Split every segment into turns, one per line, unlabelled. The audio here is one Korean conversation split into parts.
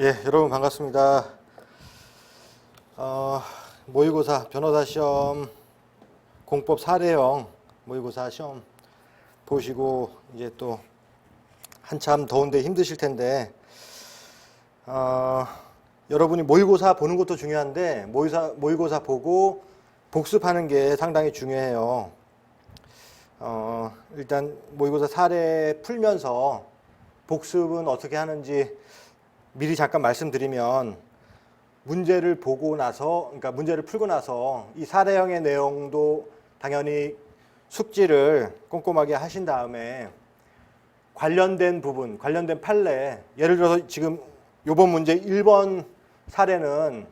예, 여러분 반갑습니다. 어, 모의고사 변호사 시험 공법 사례형 모의고사 시험 보시고 이제 또 한참 더운데 힘드실 텐데 어, 여러분이 모의고사 보는 것도 중요한데 모의사, 모의고사 보고 복습하는 게 상당히 중요해요. 어, 일단 모의고사 사례 풀면서 복습은 어떻게 하는지 미리 잠깐 말씀드리면 문제를 보고 나서 그러니까 문제를 풀고 나서 이 사례형의 내용도 당연히 숙지를 꼼꼼하게 하신 다음에 관련된 부분, 관련된 판례 예를 들어서 지금 요번 문제 1번 사례는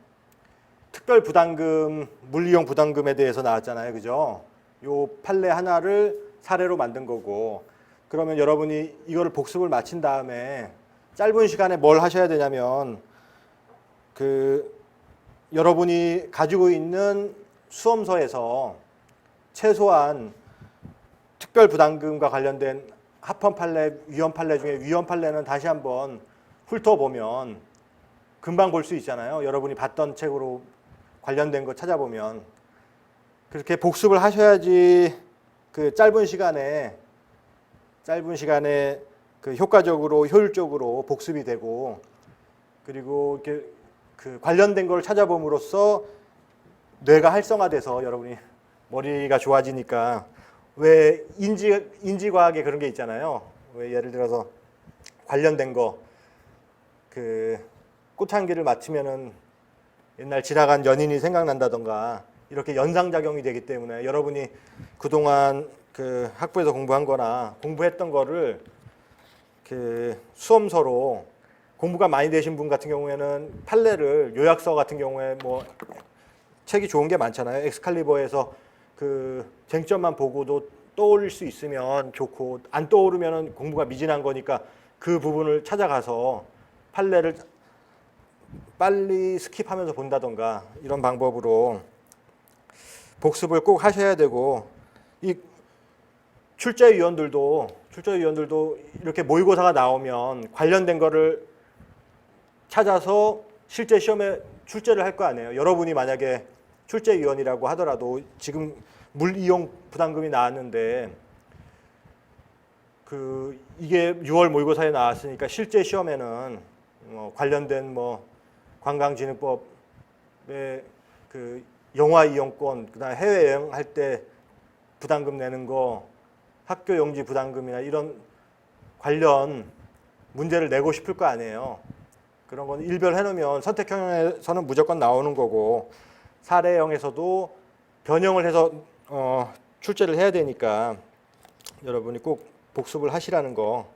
특별 부담금, 물이용 부담금에 대해서 나왔잖아요. 그죠? 요 판례 하나를 사례로 만든 거고 그러면 여러분이 이거를 복습을 마친 다음에 짧은 시간에 뭘 하셔야 되냐면 그 여러분이 가지고 있는 수험서에서 최소한 특별 부담금과 관련된 합헌 판례, 위헌 판례 중에 위헌 판례는 다시 한번 훑어보면 금방 볼 수 있잖아요. 여러분이 봤던 책으로 관련된 거 찾아보면 그렇게 복습을 하셔야지 그 짧은 시간에 짧은 시간에 그 효과적으로 효율적으로 복습이 되고 그리고 그 관련된 걸 찾아봄으로써 뇌가 활성화돼서 여러분이 머리가 좋아지니까 왜 인지 인지 과학에 그런 게 있잖아요. 왜 예를 들어서 관련된 거 그 꽃향기를 맡으면은 옛날 지나간 연인이 생각난다던가 이렇게 연상 작용이 되기 때문에 여러분이 그동안 그 학부에서 공부한 거나 공부했던 거를 그 수험서로 공부가 많이 되신 분 같은 경우에는 판례를 요약서 같은 경우에 뭐 책이 좋은 게 많잖아요. 엑스칼리버에서 그 쟁점만 보고도 떠올릴 수 있으면 좋고 안 떠오르면은 공부가 미진한 거니까 그 부분을 찾아가서 판례를 빨리 스킵하면서 본다던가 이런 방법으로 복습을 꼭 하셔야 되고 이 출제위원들도 출제위원들도 이렇게 모의고사가 나오면 관련된 거를 찾아서 실제 시험에 출제를 할 거 아니에요. 여러분이 만약에 출제위원이라고 하더라도 지금 물 이용 부담금이 나왔는데 그 이게 6월 모의고사에 나왔으니까 실제 시험에는 뭐 관련된 뭐 관광진흥법의 그 영화 이용권 그다음 에 해외 여행 할 때 부담금 내는 거 학교 용지 부담금이나 이런 관련 문제를 내고 싶을 거 아니에요. 그런 건 일별해 놓으면 선택형에서는 무조건 나오는 거고 사례형에서도 변형을 해서 어, 출제를 해야 되니까 여러분이 꼭 복습을 하시라는 거.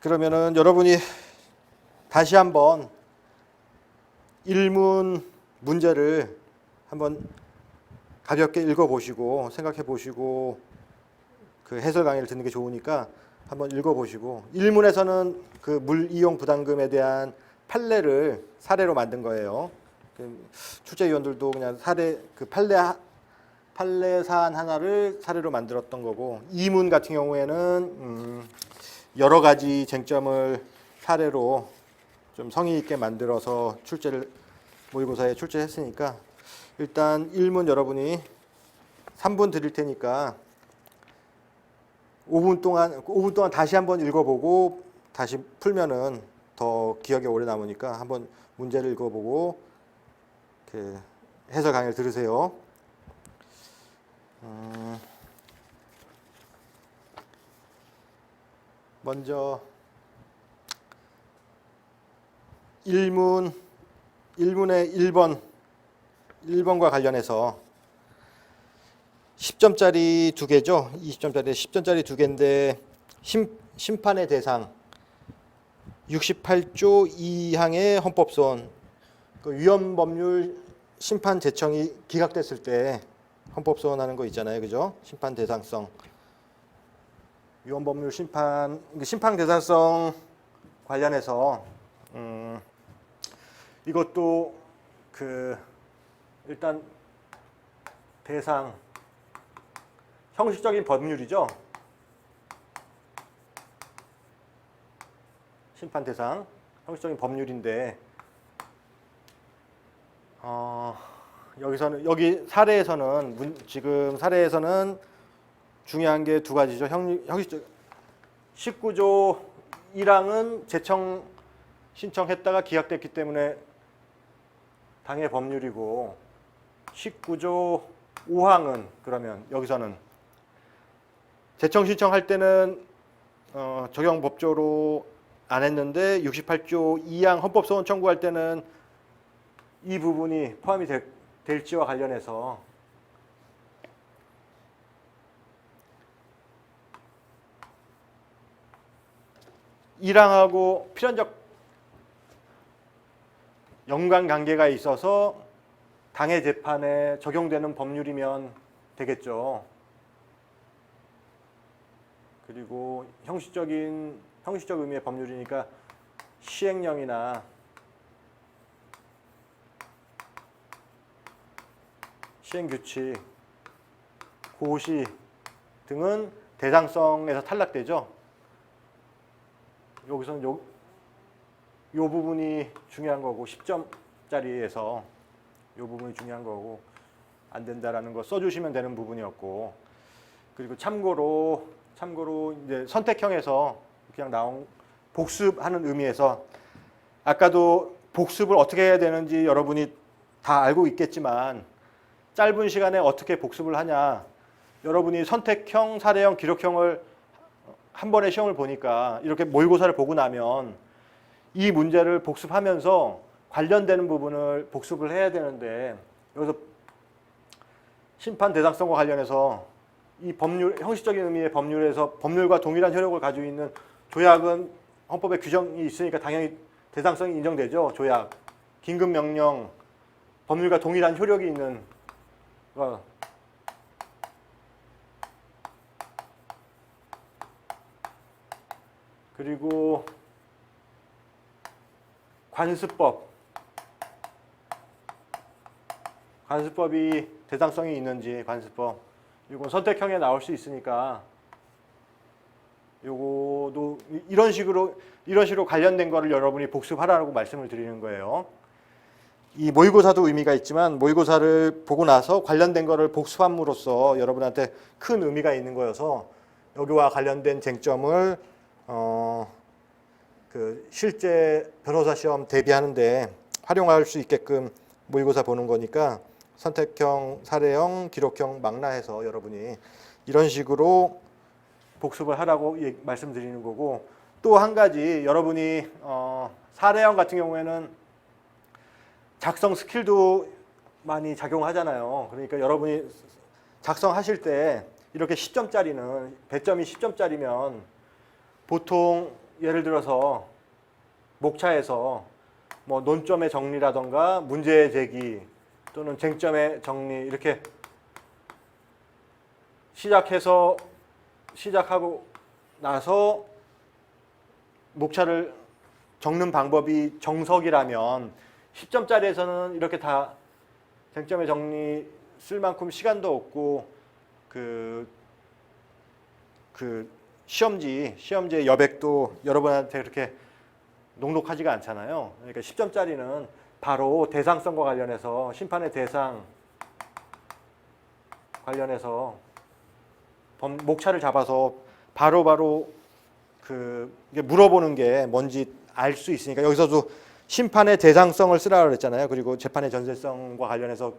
그러면은 여러분이 다시 한번 일문 문제를 한번 가볍게 읽어보시고 생각해 보시고 그 해설 강의를 듣는 게 좋으니까 한번 읽어보시고 일문에서는 그 물 이용 부담금에 대한 판례를 사례로 만든 거예요. 그 출제위원들도 그냥 사례 그 판례 하- 판례 사안 하나를 사례로 만들었던 거고 이문 같은 경우에는 음, 여러 가지 쟁점을 사례로 좀 성의 있게 만들어서 출제를 모의고사에 출제했으니까 일단 1문 여러분이 3분 드릴 테니까 5분 동안 5분 동안 다시 한번 읽어보고 다시 풀면은 더 기억에 오래 남으니까 한번 문제를 읽어보고 그 해설 강의를 들으세요. 음, 먼저 1문 1문의 1번 1번과 관련해서 10점짜리 두 개죠. 20점짜리 10점짜리 두 개인데 심, 심판의 대상 68조 2항의 헌법소원 그 위헌 법률 심판 제청이 기각됐을 때 헌법소원 하는 거 있잖아요. 그죠? 심판 대상성 위헌 법률 심판 그 심판 대상성 관련해서 음, 이것도 그 일단 대상 형식적인 법률이죠. 심판 대상 형식적인 법률인데 어, 여기서는 여기 사례에서는 문- 지금 사례에서는 중요한 게 두 가지죠. 형, 형식적 19조 1항은 재청 신청했다가 기각됐기 때문에 당의 법률이고 19조 5항은 그러면 여기서는 재청 신청할 때는 어, 적용 법조로 안 했는데 68조 2항 헌법소원 청구할 때는 이 부분이 포함이 될, 될지와 관련해서 일항하고 필연적 연관 관계가 있어서 당해 재판에 적용되는 법률이면 되겠죠. 그리고 형식적인 형식적 의미의 법률이니까 시행령이나 시행규칙, 고시 등은 대상성에서 탈락되죠. 여기서는 요, 요 부분이 중요한 거고 10점짜리에서 요 부분이 중요한 거고 안 된다라는 거 써주시면 되는 부분이었고 그리고 참고로 참고로 이제 선택형에서 그냥 나온 복습하는 의미에서 아까도 복습을 어떻게 해야 되는지 여러분이 다 알고 있겠지만 짧은 시간에 어떻게 복습을 하냐. 여러분이 선택형, 사례형, 기록형을 한 번에 시험을 보니까 이렇게 모의고사를 보고 나면 이 문제를 복습하면서 관련되는 부분을 복습을 해야 되는데 여기서 심판 대상성과 관련해서 이 법률 형식적인 의미의 법률에서 법률과 동일한 효력을 가지고 있는 조약은 헌법에 규정이 있으니까 당연히 대상성이 인정되죠. 조약, 긴급 명령, 법률과 동일한 효력이 있는 어, 그리고 관습법 관습법이 대상성이 있는지 관습법 이건 선택형에 나올 수 있으니까 요거도 이- 이런 식으로 이런 식으로 관련된 거를 여러분이 복습하라고 말씀을 드리는 거예요. 이 모의고사도 의미가 있지만 모의고사를 보고 나서 관련된 거를 복습함으로써 여러분한테 큰 의미가 있는 거여서 여기와 관련된 쟁점을 어, 그 실제 변호사 시험 대비하는데 활용할 수 있게끔 모의고사 보는 거니까 선택형, 사례형, 기록형 망라해서 여러분이 이런 식으로 복습을 하라고 말씀드리는 거고 또 한 가지 여러분이 어, 사례형 같은 경우에는 작성 스킬도 많이 작용하잖아요. 그러니까 여러분이 작성하실 때 이렇게 10점짜리는 배점이 10점짜리면 보통 예를 들어서 목차에서 뭐 논점의 정리라던가 문제 제기 또는 쟁점의 정리 이렇게 시작해서 시작하고 나서 목차를 적는 방법이 정석이라면 10점짜리에서는 이렇게 다 쟁점의 정리 쓸 만큼 시간도 없고 그, 그 시험지, 시험지의 여백도 여러분한테 그렇게 녹록하지가 않잖아요. 그러니까 10점짜리는 바로 대상성과 관련해서 심판의 대상 관련해서 범- 목차를 잡아서 바로바로 그 이게 물어보는 게 뭔지 알 수 있으니까 여기서도 심판의 대상성을 쓰라 그랬잖아요. 그리고 재판의 전세성과 관련해서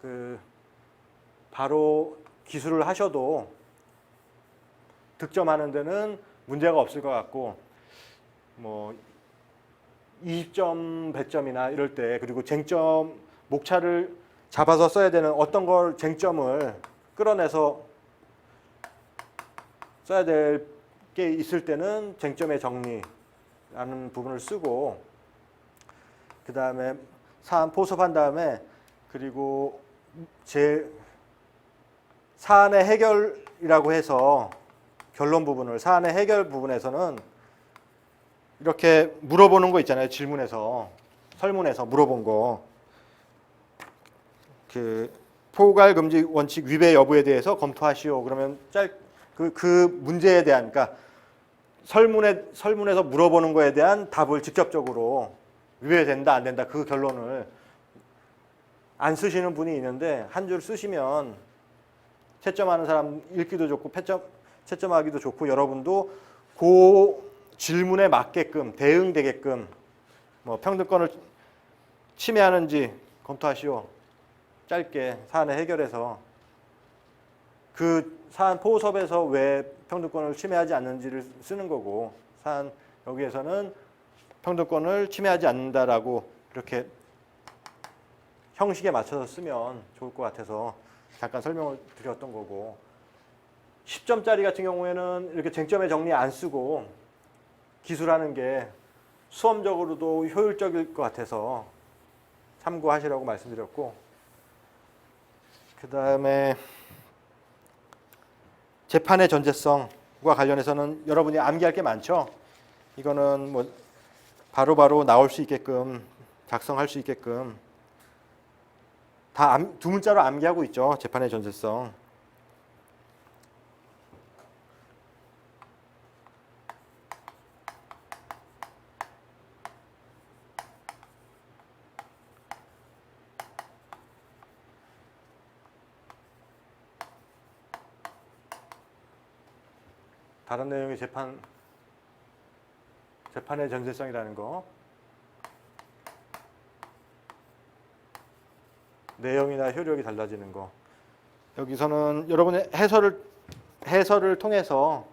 그 바로 기술을 하셔도 득점하는 데는 문제가 없을 것 같고 뭐 20점 배점이나 이럴 때 그리고 쟁점 목차를 잡아서 써야 되는 어떤 걸 쟁점을 끌어내서 써야 될 게 있을 때는 쟁점의 정리라는 부분을 쓰고 그 다음에 사안 포섭한 다음에 그리고 제 사안의 해결이라고 해서 결론 부분을 사안의 해결 부분에서는 이렇게 물어보는 거 있잖아요. 질문에서 설문에서 물어본 거. 그 포괄 금지 원칙 위배 여부에 대해서 검토하시오. 그러면 짤그그 문제에 대한 그러니까 설문에 설문에서 물어보는 거에 대한 답을 직접적으로 위배된다 안 된다 그 결론을 안 쓰시는 분이 있는데 한 줄 쓰시면 채점하는 사람 읽기도 좋고 채점 채점하기도 좋고 여러분도 그 질문에 맞게끔 대응되게끔 뭐 평등권을 침해하는지 검토하시오. 짧게 사안을 해결해서 그 사안 포섭에서 왜 평등권을 침해하지 않는지를 쓰는 거고 사안 여기에서는 평등권을 침해하지 않는다라고 이렇게 형식에 맞춰서 쓰면 좋을 것 같아서 잠깐 설명을 드렸던 거고 10점짜리 같은 경우에는 이렇게 쟁점의 정리 안 쓰고 기술하는 게 수험적으로도 효율적일 것 같아서 참고하시라고 말씀드렸고 그 다음에 재판의 전제성과 관련해서는 여러분이 암기할 게 많죠. 이거는 뭐 바로바로 나올 수 있게끔 작성할 수 있게끔 다 두 문자로 암기하고 있죠. 재판의 전제성. 다른 내용의 재판 재판의 전제성이라는 거. 내용이나 효력이 달라지는 거. 여기서는 여러분의 해설을 해설을 통해서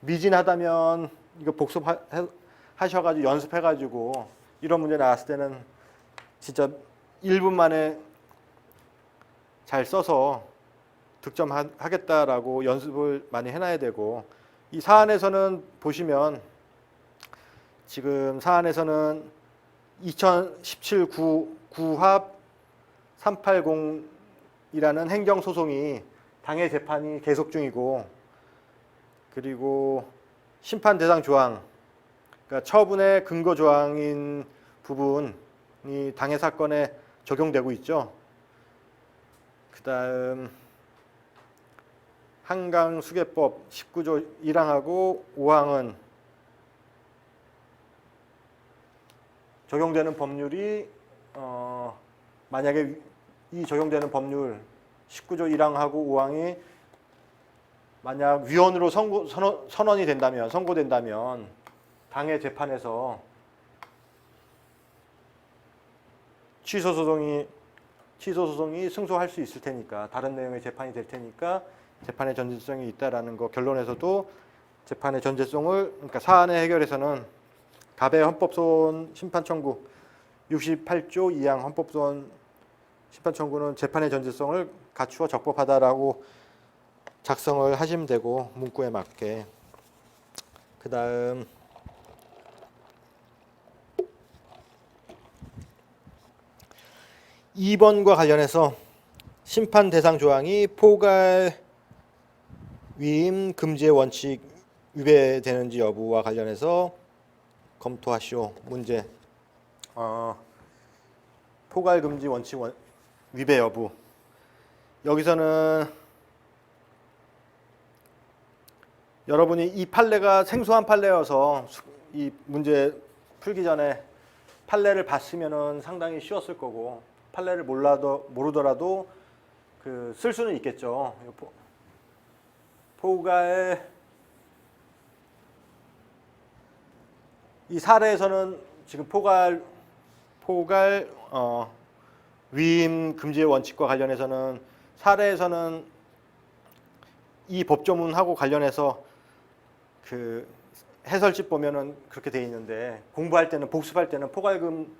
미진하다면 이거 복습하셔가지고 연습해가지고 이런 문제 나왔을 때는 진짜 1분 만에 잘 써서 득점하겠다라고 연습을 많이 해놔야 되고 이 사안에서는 보시면 지금 사안에서는 2017 구, 구합 380이라는 행정 소송이 당해 재판이 계속 중이고 그리고 심판 대상 조항 그러니까 처분의 근거 조항인 부분이 당해 사건에 적용되고 있죠. 그다음 한강 수계법 19조 1항하고 5항은 적용되는 법률이 어, 만약에 이 적용되는 법률 19조 1항하고 5항이 만약 위헌으로 선고, 선언, 선언이 된다면 선고된다면 당해 재판에서 취소 소송이 취소 소송이 승소할 수 있을 테니까 다른 내용의 재판이 될 테니까 재판의 전제성이 있다라는 거 결론에서도 재판의 전제성을 그러니까 사안의 해결에서는 갑의 헌법소원 심판 청구 68조 2항 헌법소원 심판 청구는 재판의 전제성을 갖추어 적법하다라고 작성을 하시면 되고 문구에 맞게. 그 다음 이번과 관련해서 심판 대상 조항이 포괄 위임 금지의 원칙 위배되는지 여부와 관련해서 검토하시오. 문제. 어, 포괄 금지 원칙 원, 위배 여부. 여기서는 여러분이 이 판례가 생소한 판례여서 수- 이 문제 풀기 전에 판례를 봤으면은 상당히 쉬웠을 거고 판례를 몰라도 모르더라도 그 쓸 수는 있겠죠. 이 포- 포괄 이 사례에서는 지금 포괄 포괄 어, 위임 금지의 원칙과 관련해서는 사례에서는 이 법조문하고 관련해서 그 해설집 보면은 그렇게 돼 있는데 공부할 때는 복습할 때는 포괄금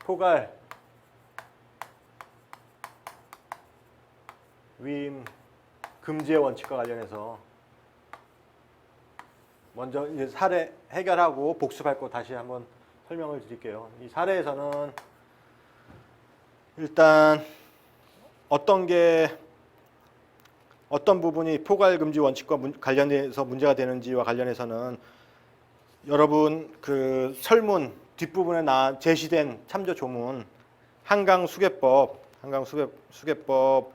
포괄 위임 금지의 원칙과 관련해서 먼저 이제 사례 해결하고 복습할 거 다시 한번 설명을 드릴게요. 이 사례에서는 일단 어떤 게 어떤 부분이 포괄 금지 원칙과 문- 관련해서 문제가 되는지와 관련해서는 여러분 그 설문 뒷부분에 나 제시된 참조 조문 한강 수계법 한강 수계, 수계법